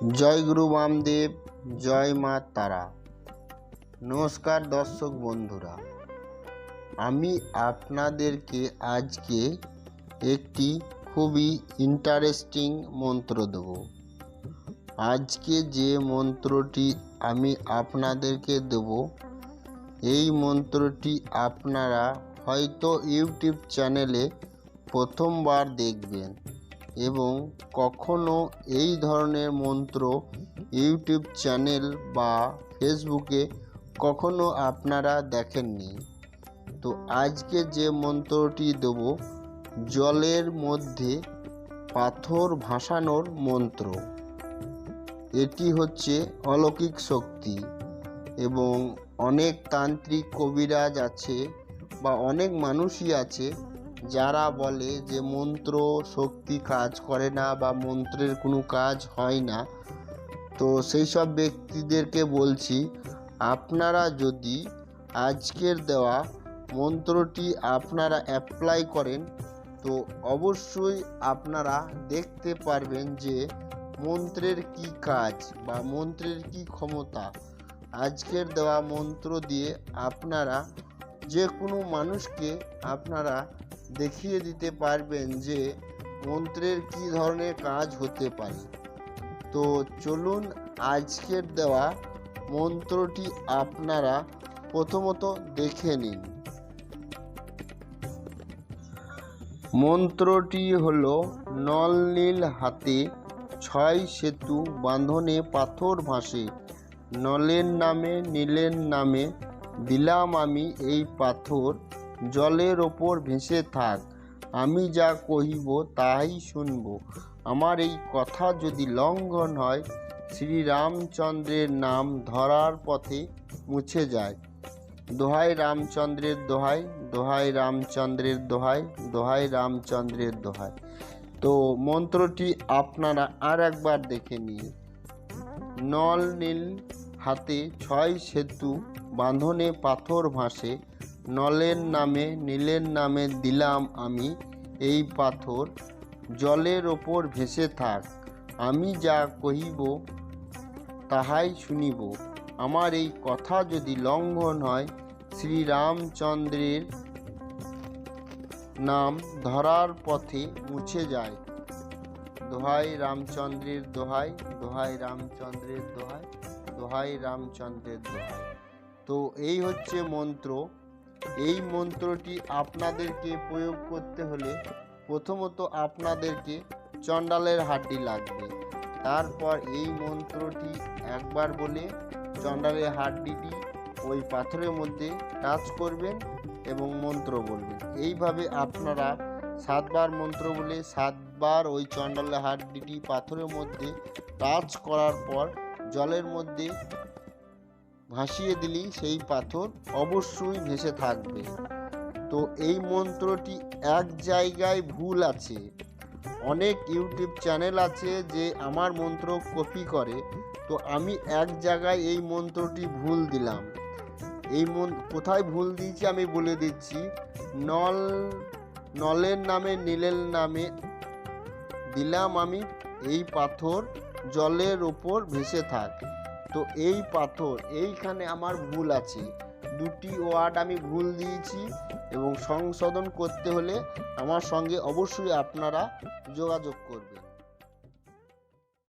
জয় গুরু বামদেব, জয় মা তারা। নমস্কার দর্শক বন্ধুরা, আমি আপনাদেরকে আজকে একটি খুবই ইন্টারেস্টিং মন্ত্র দেব। আজকে যে মন্ত্রটি আমি আপনাদেরকে দেব, এই মন্ত্রটি আপনারা হয়তো ইউটিউব চ্যানেলে প্রথমবার দেখবেন। এবং কখনো এই ধরনের মন্ত্র ইউটিউব চ্যানেল বা ফেসবুকে কখনো আপনারা দেখেননি। তো আজকে যে মন্ত্রটি দেব, জলের মধ্যে পাথর ভাসানোর মন্ত্র। এটি হচ্ছে অলৌকিক শক্তি এবং অনেক তান্ত্রিক কবিরাজ আছে বা অনেক মানুষই আছে যারা বলে যে মন্ত্র শক্তি কাজ করে না বা মন্ত্রের কোনো কাজ হয় না, তো সেই সব ব্যক্তিদেরকে বলছি, আপনারা যদি আজকের দেওয়া মন্ত্রটি আপনারা অ্যাপ্লাই করেন, তো অবশ্যই আপনারা দেখতে পারবেন যে মন্ত্রের কি কাজ বা মন্ত্রের কি ক্ষমতা। আজকের দেওয়া মন্ত্র দিয়ে আপনারা যে কোনো মানুষকে আপনারা দেখিয়ে দিতে পারবেন যে মন্ত্রের কি ধরনের কাজ হতে পারে। তো চলুন আজকের দেওয়া মন্ত্রটি আপনারা প্রথমত দেখে নিন। মন্ত্রটি হল নল নীল হাতে ছয় সেতু বাঁধনে পাথর ভাসে। নলের নামে, নীলের নামে দিলাম আমি এই পাথর। জলের ওপর ভেসে থাক, আমি যা কহিব তাই শুনব। আমার এই কথা যদি লঙ্ঘন হয়, শ্রীরামচন্দ্রের নাম ধরার পথে মুছে যায়। দোহাই রামচন্দ্রের দোহাই দোহাই রামচন্দ্রের দোহাই দোহাই রামচন্দ্রের দোহাই। তো মন্ত্রটি আপনারা আর একবার দেখে নিয়ে নল নীল হাতে ছয় সেতু, বাঁধনে পাথর ভাসে নলের নামে, নীলের নামে দিলাম আমি এই পাথর, জলের ওপর ভেসে থাক, আমি যা কহিব তাহাই শুনিব। আমার এই কথা যদি লঙ্ঘন হয়, শ্রীরামচন্দ্রের নাম ধরার পথে মুছে যায়। দোহাই রামচন্দ্রের দোহাই দোহাই রামচন্দ্রের দোহাই দোহাই রামচন্দ্রের দোহাই। তো এই হচ্ছে মন্ত্র। এই মন্ত্রটি আপনাদেরকে প্রয়োগ করতে হলে প্রথমত আপনাদেরকে চণ্ডালের হাড্ডি লাগবে। তারপর এই মন্ত্রটি একবার বলে চণ্ডালের হাড্ডিটি ওই পাথরের মধ্যে টাচ করবেন এবং মন্ত্র বলবেন। এইভাবে আপনারা সাতবার মন্ত্র বলে সাতবার ওই চণ্ডালের হাড্ডিটি পাথরের মধ্যে টাচ করার পর জলের মধ্যে ভাসিয়ে দিলেই সেই পাথর অবশ্যই ভেসে থাকবে। তো এই মন্ত্রটি এক জায়গায় ভুল আছে। অনেক ইউটিউব চ্যানেল আছে যে আমার মন্ত্র কপি করে। তো আমি এক জায়গায় এই মন্ত্রটি ভুল দিলাম। এই মন, কোথায় ভুল দিয়েছি আমি বলে দিচ্ছি। নল, নলের নামে, নীলের নামে দিলাম আমি। এই পাথর জলের ওপর ভেসে থাক। তো এই পাথর, এইখানে আমার ভুল আছে। দুটি ওয়ার্ড আমি ভুল দিয়েছি এবং সংশোধন করতে হলে আমার সঙ্গে অবশ্যই আপনারা যোগাযোগ করবেন।